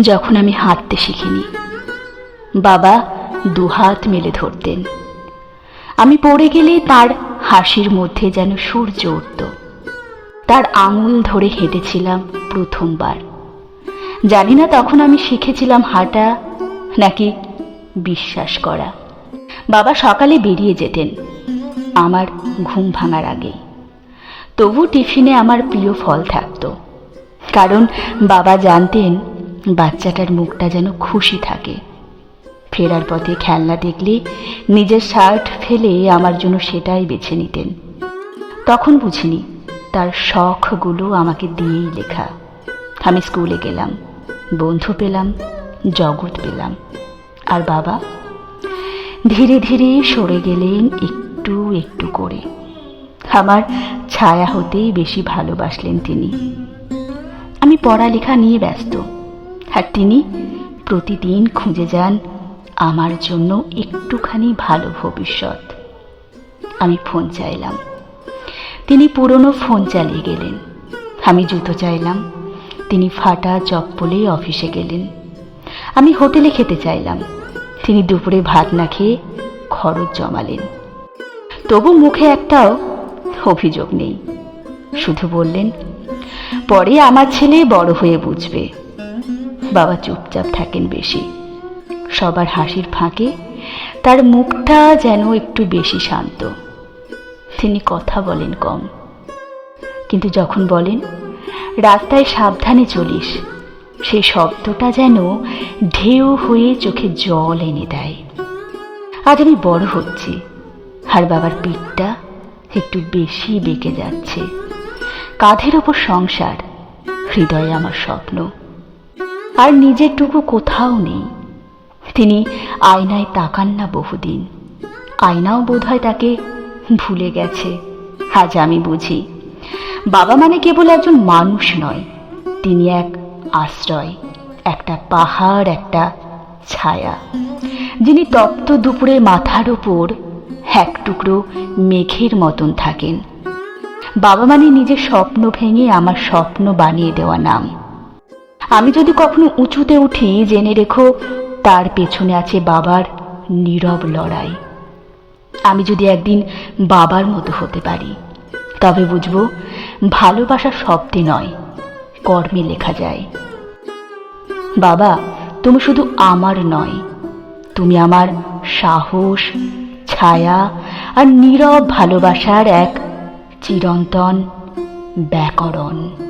যখন আমি হাঁটতে শিখিনি। বাবা দুহাত মেলে ধরতেন। আমি পড়ে গেলে তার হাসির মধ্যে যেন সূর্য উঠত। তার আঙুল ধরে হেঁটেছিলাম প্রথমবার। জানি না তখন আমি শিখেছিলাম হাঁটা নাকি বিশ্বাস করা। বাবা সকালে বেরিয়ে যেতেন আমার ঘুম ভাঙার আগেই। তবু টিফিনে আমার প্রিয় ফল থাকতো। কারণ বাবা জানতেন বাচ্চাটার মুখটা যেন খুশি থাকে। ফেরার পথে খেলনা দেখলে নিজের শার্ট ফেলে আমার জন্য সেটাই বেছে নিতেন। তখন বুঝিনি, তার শখগুলো আমাকে দিয়েই লেখা। আমি স্কুলে গেলাম, বন্ধু পেলাম, জগৎ পেলাম। আর বাবা? ধীরে ধীরে সরে গেলেন একটু একটু করে। আমার ছায়া হতেই বেশি ভালোবাসলেন তিনি। আমি পড়ালেখা নিয়ে ব্যস্ত। আর তিনি প্রতিদিন খুঁজে যান আমার জন্য একটুখানি ভালো ভবিষ্যৎ। আমি ফোন চাইলাম। তিনি পুরনো ফোন চালিয়ে গেলেন। আমি জুতো চাইলাম। তিনি ফাটা চপ্পলেই অফিসে গেলেন। আমি হোটেলে খেতে চাইলাম। তিনি দুপুরে ভাত না খেয়ে খরচ জমালেন। তবু মুখে একটাও অভিযোগ নেই। শুধু বললেন, পরে আমার ছেলে বড় হয়ে বুঝবে। বাবা চুপচাপ থাকেন বেশি। সবার হাসির ফাঁকে তার মুখটা যেন একটু বেশি শান্ত। তিনি কথা বলেন কম। কিন্তু যখন বলেন, রাস্তায় সাবধানে চলিস সেই শব্দটা যেন ঢেউ হয়ে চোখে জল এনে দেয়। আজ আমি বড় হচ্ছি, আর বাবার পিঠটা একটু বেশি বেঁকে যাচ্ছে। কাঁধের ওপর সংসার, হৃদয়ে আমার স্বপ্ন। আর নিজেরটুকু কোথাও নেই। তিনি আয়নায় তাকান না বহুদিন। আয়নাও বোধহয় তাকে ভুলে গেছে, আজ আমি বুঝি। বাবা মানে কেবল একজন মানুষ নয়, তিনি এক আশ্রয়, একটা পাহাড়, একটা ছায়া। যিনি তপ্ত দুপুরে মাথার ওপর এক টুকরো মেঘের মতন থাকেন। বাবা মানে নিজের স্বপ্ন ভেঙে আমার স্বপ্ন বানিয়ে দেওয়া নাম। আমি যদি কখনো উঁচুতে উঠি, জেনে রেখো, তার পেছনে আছে বাবার নীরব লড়াই। আমি যদি একদিন বাবার মতো হতে পারি, তবে বুঝব, ভালোবাসা শব্দে নয়, কর্মে লেখা যায়। বাবা, তুমি শুধু আমার নয়, তুমি আমার সাহস, ছায়া আর নীরব ভালোবাসার এক চিরন্তন ব্যাকরণ।